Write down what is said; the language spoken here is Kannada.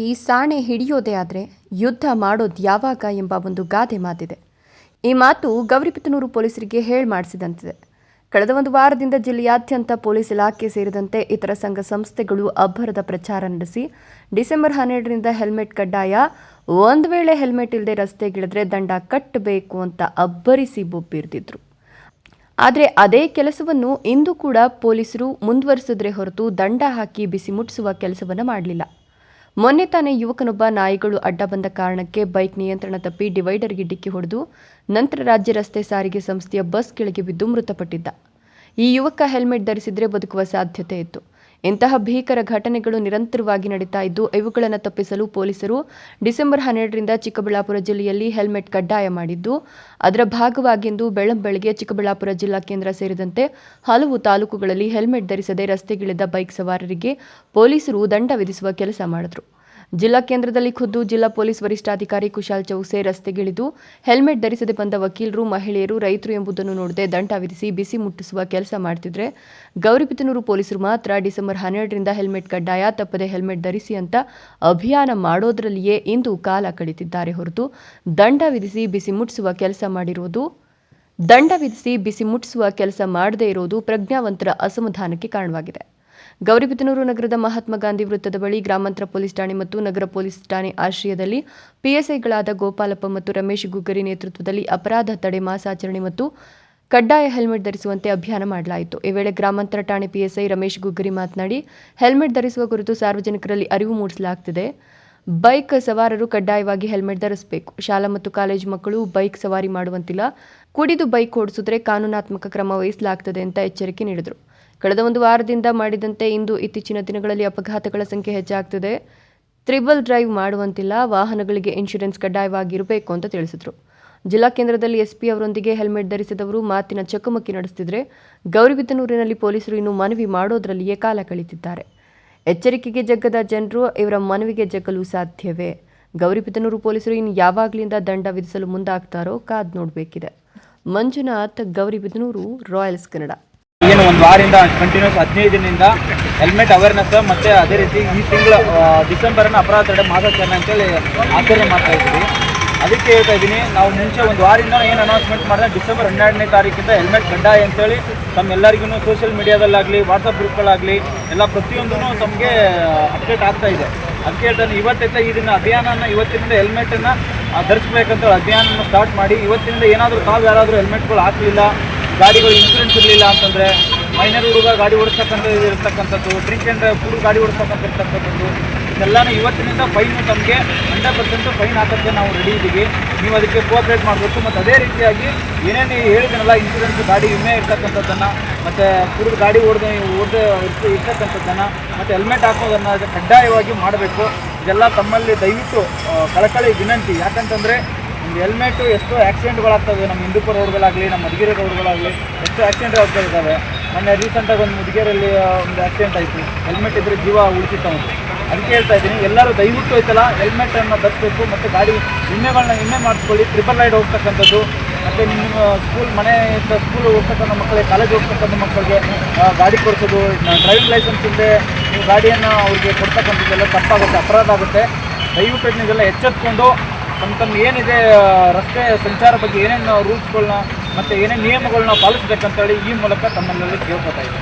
ಈ ಸಾಣೆ ಹಿಡಿಯೋದೇ ಆದರೆ ಯುದ್ಧ ಮಾಡೋದು ಯಾವಾಗ ಎಂಬ ಒಂದು ಗಾದೆ ಮಾತಿದೆ. ಈ ಮಾತು ಗೌರಿಬಿದನೂರು ಪೊಲೀಸರಿಗೆ ಹೇಳಿ ಮಾಡಿಸಿದಂತಿದೆ. ಕಳೆದ ಒಂದು ವಾರದಿಂದ ಜಿಲ್ಲೆಯಾದ್ಯಂತ ಪೊಲೀಸ್ ಇಲಾಖೆ ಸೇರಿದಂತೆ ಇತರ ಸಂಘ ಸಂಸ್ಥೆಗಳು ಅಬ್ಬರದ ಪ್ರಚಾರ ನಡೆಸಿ, ಡಿಸೆಂಬರ್ ಹನ್ನೆರಡರಿಂದ ಹೆಲ್ಮೆಟ್ ಕಡ್ಡಾಯ, ಒಂದು ವೇಳೆ ಹೆಲ್ಮೆಟ್ ಇಲ್ಲದೆ ರಸ್ತೆಗಿಳಿದ್ರೆ ದಂಡ ಕಟ್ಟಬೇಕು ಅಂತ ಅಬ್ಬರಿಸಿ ಬೊಬ್ಬಿರ್ದಿದ್ರು. ಆದರೆ ಅದೇ ಕೆಲಸವನ್ನು ಇಂದು ಕೂಡ ಪೊಲೀಸರು ಮುಂದುವರಿಸಿದ್ರೆ ಹೊರತು ದಂಡ ಹಾಕಿ ಬಿಸಿ ಮುಟ್ಟಿಸುವ ಕೆಲಸವನ್ನು ಮಾಡಲಿಲ್ಲ. ಮೊನ್ನೆ ತಾನೇ ಯುವಕನೊಬ್ಬ ನಾಯಿಗಳು ಅಡ್ಡ ಬಂದ ಕಾರಣಕ್ಕೆ ಬೈಕ್ ನಿಯಂತ್ರಣ ತಪ್ಪಿ ಡಿವೈಡರ್ಗೆ ಡಿಕ್ಕಿ ಹೊಡೆದು ನಂತರ ರಾಜ್ಯ ರಸ್ತೆ ಸಾರಿಗೆ ಸಂಸ್ಥೆಯ ಬಸ್ ಕೆಳಗೆ ಬಿದ್ದು ಮೃತಪಟ್ಟಿದ್ದ. ಈ ಯುವಕ ಹೆಲ್ಮೆಟ್ ಧರಿಸಿದ್ರೆ ಬದುಕುವ ಸಾಧ್ಯತೆ ಇತ್ತು. ಇಂತಹ ಭೀಕರ ಘಟನೆಗಳು ನಿರಂತರವಾಗಿ ನಡೀತಾ ಇದ್ದು, ಇವುಗಳನ್ನು ತಪ್ಪಿಸಲು ಪೊಲೀಸರು ಡಿಸೆಂಬರ್ ಹನ್ನೆರಡರಿಂದ ಚಿಕ್ಕಬಳ್ಳಾಪುರ ಜಿಲ್ಲೆಯಲ್ಲಿ ಹೆಲ್ಮೆಟ್ ಕಡ್ಡಾಯ ಮಾಡಿದ್ದು, ಅದರ ಭಾಗವಾಗಿಂದು ಬೆಳ್ಳಂಬೆಳಗ್ಗೆ ಚಿಕ್ಕಬಳ್ಳಾಪುರ ಜಿಲ್ಲಾ ಕೇಂದ್ರ ಸೇರಿದಂತೆ ಹಲವು ತಾಲೂಕುಗಳಲ್ಲಿ ಹೆಲ್ಮೆಟ್ ಧರಿಸದೆ ರಸ್ತೆಗಿಳಿದ ಬೈಕ್ ಸವಾರರಿಗೆ ಪೊಲೀಸರು ದಂಡ ವಿಧಿಸುವ ಕೆಲಸ ಮಾಡಿದ್ರು. ಜಿಲ್ಲಾ ಕೇಂದ್ರದಲ್ಲಿ ಖುದ್ದು ಜಿಲ್ಲಾ ಪೊಲೀಸ್ ವರಿಷ್ಠಾಧಿಕಾರಿ ಕುಶಾಲ್ ಚೌಸೆ ರಸ್ತೆಗಿಳಿದು ಹೆಲ್ಮೆಟ್ ಧರಿಸದೆ ಬಂದ ವಕೀಲರು, ಮಹಿಳೆಯರು, ರೈತರು ಎಂಬುದನ್ನು ನೋಡದೆ ದಂಡ ವಿಧಿಸಿ ಬಿಸಿ ಮುಟ್ಟಿಸುವ ಕೆಲಸ ಮಾಡ್ತಿದ್ರೆ ಗೌರಿಬಿದನೂರು ಪೊಲೀಸರು ಮಾತ್ರ ಡಿಸೆಂಬರ್ ಹನ್ನೆರಡರಿಂದ ಹೆಲ್ಮೆಟ್ ಕಡ್ಡಾಯ, ತಪ್ಪದೆ ಹೆಲ್ಮೆಟ್ ಧರಿಸಿ ಅಂತ ಅಭಿಯಾನ ಮಾಡೋದರಲ್ಲಿಯೇ ಇಂದು ಕಾಲ ಕಳೆದಿದ್ದಾರೆ ಹೊರತು ದಂಡ ವಿಧಿಸಿ ಬಿಸಿ ಮುಟ್ಟಿಸುವ ಕೆಲಸ ಮಾಡಿರುವುದು ದಂಡ ವಿಧಿಸಿ ಬಿಸಿ ಮುಟ್ಟಿಸುವ ಕೆಲಸ ಮಾಡದೇ ಇರುವುದು ಪ್ರಜ್ಞಾವಂತರ ಅಸಮಾಧಾನಕ್ಕೆ ಕಾರಣವಾಗಿದೆ. ಗೌರಿಬಿದನೂರು ನಗರದ ಮಹಾತ್ಮ ಗಾಂಧಿ ವೃತ್ತದ ಬಳಿ ಗ್ರಾಮಾಂತರ ಪೊಲೀಸ್ ಠಾಣೆ ಮತ್ತು ನಗರ ಪೊಲೀಸ್ ಠಾಣೆ ಆಶ್ರಯದಲ್ಲಿ ಪಿಎಸ್ಐಗಳಾದ ಗೋಪಾಲಪ್ಪ ಮತ್ತು ರಮೇಶ್ ಗುಗ್ಗರಿ ನೇತೃತ್ವದಲ್ಲಿ ಅಪರಾಧ ತಡೆ ಮಾಸಾಚರಣೆ ಮತ್ತು ಕಡ್ಡಾಯ ಹೆಲ್ಮೆಟ್ ಧರಿಸುವಂತೆ ಅಭಿಯಾನ ಮಾಡಲಾಯಿತು. ಈ ವೇಳೆ ಗ್ರಾಮಾಂತರ ಠಾಣೆ ಪಿಎಸ್ಐ ರಮೇಶ್ ಗುಗ್ಗರಿ ಮಾತನಾಡಿ, ಹೆಲ್ಮೆಟ್ ಧರಿಸುವ ಕುರಿತು ಸಾರ್ವಜನಿಕರಲ್ಲಿ ಅರಿವು ಮೂಡಿಸಲಾಗುತ್ತಿದೆ ಬೈಕ್ ಸವಾರರು ಕಡ್ಡಾಯವಾಗಿ ಹೆಲ್ಮೆಟ್ ಧರಿಸಬೇಕು. ಶಾಲಾ ಮತ್ತು ಕಾಲೇಜು ಮಕ್ಕಳು ಬೈಕ್ ಸವಾರಿ ಮಾಡುವಂತಿಲ್ಲ. ಕುಡಿದು ಬೈಕ್ ಓಡಿಸಿದ್ರೆ ಕಾನೂನಾತ್ಮಕ ಕ್ರಮ ವಹಿಸಲಾಗ್ತದೆ ಅಂತ ಎಚ್ಚರಿಕೆ ನೀಡಿದರು. ಕಳೆದ ಒಂದು ವಾರದಿಂದ ಮಾಡಿದಂತೆ ಇಂದು ಇತ್ತೀಚಿನ ದಿನಗಳಲ್ಲಿ ಅಪಘಾತಗಳ ಸಂಖ್ಯೆ ಹೆಚ್ಚಾಗ್ತಿದೆ. ತ್ರಿಬಲ್ ಡ್ರೈವ್ ಮಾಡುವಂತಿಲ್ಲ, ವಾಹನಗಳಿಗೆ ಇನ್ಶೂರೆನ್ಸ್ ಕಡ್ಡಾಯವಾಗಿರಬೇಕು ಅಂತ ತಿಳಿಸಿದರು. ಜಿಲ್ಲಾ ಕೇಂದ್ರದಲ್ಲಿ ಎಸ್ಪಿ ಅವರೊಂದಿಗೆ ಹೆಲ್ಮೆಟ್ ಧರಿಸಿದವರು ಮಾತಿನ ಚಕಮಕಿ ನಡೆಸುತ್ತಿದ್ರೆ ಗೌರಿಬಿದನೂರಿನಲ್ಲಿ ಪೊಲೀಸರು ಇನ್ನು ಮನವಿ ಮಾಡೋದರಲ್ಲಿಯೇ ಕಾಲ ಕಳೀತಿದ್ದಾರೆ. ಎಚ್ಚರಿಕೆಗೆ ಜಗ್ಗದ ಜನರು, ಇವರ ಮನವಿಗೆ ಜಗ್ಗಲು ಸಾಧ್ಯವೇ? ಗೌರಿಬಿದನೂರು ಪೊಲೀಸರು ಇನ್ನು ಯಾವಾಗಲಿಂದ ದಂಡ ವಿಧಿಸಲು ಮುಂದಾಗ್ತಾರೋ ಕಾದ್ ನೋಡಬೇಕಿದೆ. ಮಂಜುನಾಥ್ ಗೌರಿಬಿದನೂರು ರಾಯಲ್ಸ್ ಕನ್ನಡ. ಏನು, ಒಂದು ವಾರದಿಂದ ಕಂಟಿನ್ಯೂಸ್ ಹದಿನೈದು ದಿನದಿಂದ ಹೆಲ್ಮೆಟ್ ಅವೇರ್ನೆಸ್ ಮತ್ತೆ ಅದೇ ರೀತಿ ಈ ತಿಂಗಳ ಡಿಸೆಂಬರನ್ನು ಅಪರಾಧ ತಡೆ ಮಾಸಾಚರಣೆ ಅಂತೇಳಿ ಆಚರಣೆ ಮಾಡ್ತಾ ಇದ್ದೀವಿ. ಅದಕ್ಕೆ ಹೇಳ್ತಾ ಇದ್ದೀನಿ, ನಾವು ಮುಂಚೆ ಒಂದು ವಾರದಿಂದ ಏನು ಅನೌನ್ಸ್ಮೆಂಟ್ ಮಾಡಿದ್ರೆ ಡಿಸೆಂಬರ್ ಹನ್ನೆರಡನೇ ತಾರೀಕಿಂದ ಹೆಲ್ಮೆಟ್ ಕಡ್ಡಾಯ ಅಂತೇಳಿ ತಮ್ಮೆಲ್ಲರಿಗೂ ಸೋಷಿಯಲ್ ಮೀಡಿಯಾದಲ್ಲಾಗಲಿ ವಾಟ್ಸಪ್ ಗ್ರೂಪ್ಗಳಾಗಲಿ ಎಲ್ಲ ಪ್ರತಿಯೊಂದೂ ತಮಗೆ ಅಪ್ಡೇಟ್ ಆಗ್ತಾ ಇದೆ. ಅದಕ್ಕೆ ಹೇಳ್ತಾನೆ, ಇವತ್ತಿಂದ ಇದನ್ನ ದಿನ ಅಭಿಯಾನನ ಇವತ್ತಿನಿಂದ ಹೆಲ್ಮೆಟನ್ನು ಧರಿಸ್ಬೇಕಂತ ಅಭಿಯಾನವನ್ನು ಸ್ಟಾರ್ಟ್ ಮಾಡಿ, ಇವತ್ತಿನಿಂದ ಏನಾದರೂ ತಾವು ಯಾರಾದರೂ ಹೆಲ್ಮೆಟ್ಗಳು ಹಾಕಲಿಲ್ಲ, ಗಾಡಿಗಳು ಇನ್ಸೂರೆನ್ಸ್ ಇರಲಿಲ್ಲ ಅಂತಂದರೆ ಮೈನರ್ ಹುಡುಗ ಗಾಡಿ ಓಡಿಸ್ತಕ್ಕಂಥ ಇರ್ತಕ್ಕಂಥದ್ದು ಡ್ರಿಂಕ್ ಆ್ಯಂಡ್ ಫುಲ್ ಗಾಡಿ ಓಡಿಸ್ತಕ್ಕಂಥ ಇರ್ತಕ್ಕಂಥದ್ದು ಇದೆಲ್ಲನೂ ಇವತ್ತಿನಿಂದ ಫೈನ್ ತಮಗೆ ಹಂಡ್ರೆಡ್ ಪರ್ಸೆಂಟು ಫೈನ್ ಹಾಕೋಕ್ಕೆ ನಾವು ರೆಡಿ ಇದ್ದೀವಿ ನೀವು ಅದಕ್ಕೆ ಕೋಆಪ್ರೇಟ್ ಮಾಡಬೇಕು. ಮತ್ತು ಅದೇ ರೀತಿಯಾಗಿ ಏನೇನು ಹೇಳಿದ್ನಲ್ಲ ಇನ್ಶೂರೆನ್ಸ್ ಗಾಡಿ ವಿಮೆ ಇರ್ತಕ್ಕಂಥದ್ದನ್ನು, ಮತ್ತು ಕುಡಿದು ಗಾಡಿ ಓಡ್ದು, ಓಡದೆ ಇರ್ತಕ್ಕಂಥದ್ದನ್ನು, ಮತ್ತು ಹೆಲ್ಮೆಟ್ ಹಾಕೋದನ್ನು ಕಡ್ಡಾಯವಾಗಿ ಮಾಡಬೇಕು. ಇದೆಲ್ಲ ತಮ್ಮಲ್ಲಿ ದಯವಿಟ್ಟು ಕಳಕಳಿ ವಿನಂತಿ. ಯಾಕಂತಂದರೆ ಒಂದು ಹೆಲ್ಮೆಟು ಎಷ್ಟೋ ಆ್ಯಕ್ಸಿಡೆಂಟ್ಗಳಾಗ್ತವೆ ನಮ್ಮ ಹಿಂದೂಪುರ ರೋಡ್ಗಳಾಗಲಿ, ನಮ್ಮ ಮಧುಗಿರಿ ರೋಡ್ಗಳಾಗಲಿ, ಎಷ್ಟೋ ಆಕ್ಸಿಡೆಂಟ್ ಆಗ್ತಾ ಇದ್ದಾವೆ. ಮೊನ್ನೆ ರೀಸೆಂಟಾಗಿ ಒಂದು ಮುದುಗೇರಲ್ಲಿ ಒಂದು ಆಕ್ಸಿಡೆಂಟ್ ಆಯಿತು. ಹೆಲ್ಮೆಟ್ ಇದ್ದರೆ ಜೀವ ಉಳಿಸಿತ್ತು ಅವನು ಅದಕ್ಕೆ ಹೇಳ್ತಾ ಇದ್ದೀನಿ, ಎಲ್ಲರೂ ದಯವಿಟ್ಟು ಐತಲ್ಲ ಹೆಲ್ಮೆಟನ್ನು ಬರ್ಸ್ಬೇಕು ಮತ್ತು ಗಾಡಿ ವಿಮೆಗಳನ್ನ ವಿಮೆ ಮಾಡಿಸ್ಕೊಳ್ಳಿ ಟ್ರಿಪಲ್ ರೈಡ್ ಹೋಗ್ತಕ್ಕಂಥದ್ದು, ಮತ್ತು ನಿಮ್ಮ ಸ್ಕೂಲ್ ಮನೆಯಿಂದ ಸ್ಕೂಲ್ ಹೋಗ್ತಕ್ಕಂಥ ಮಕ್ಕಳಿಗೆ ಕಾಲೇಜ್ ಹೋಗ್ತಕ್ಕಂಥ ಮಕ್ಕಳಿಗೆ ಗಾಡಿ ಕೊಡಿಸೋದು ಡ್ರೈವಿಂಗ್ ಲೈಸೆನ್ಸ್ ಇಲ್ಲದೆ ನೀವು ಗಾಡಿಯನ್ನು ಅವ್ರಿಗೆ ಕೊಡ್ತಕ್ಕಂಥದ್ದೆಲ್ಲ ತಪ್ಪಾಗುತ್ತೆ, ಅಪರಾಧ ಆಗುತ್ತೆ. ದಯವಿಟ್ಟು ಇದನ್ನೆಲ್ಲ ಎಚ್ಚೆತ್ಕೊಂಡು, ತಮ್ಮ ತಮ್ಮ ಏನಿದೆ ರಸ್ತೆ ಸಂಚಾರ ಬಗ್ಗೆ ಏನೇನು ರೂಲ್ಸ್ಗಳನ್ನ ಮತ್ತು ಏನೇ ನಿಯಮಗಳನ್ನ ಪಾಲಿಸ್ಬೇಕಂತೇಳಿ ಈ ಮೂಲಕ ತಮ್ಮಲ್ಲಿ ಕೇಳ್ಕೊತಾ ಇದ್ದೀನಿ.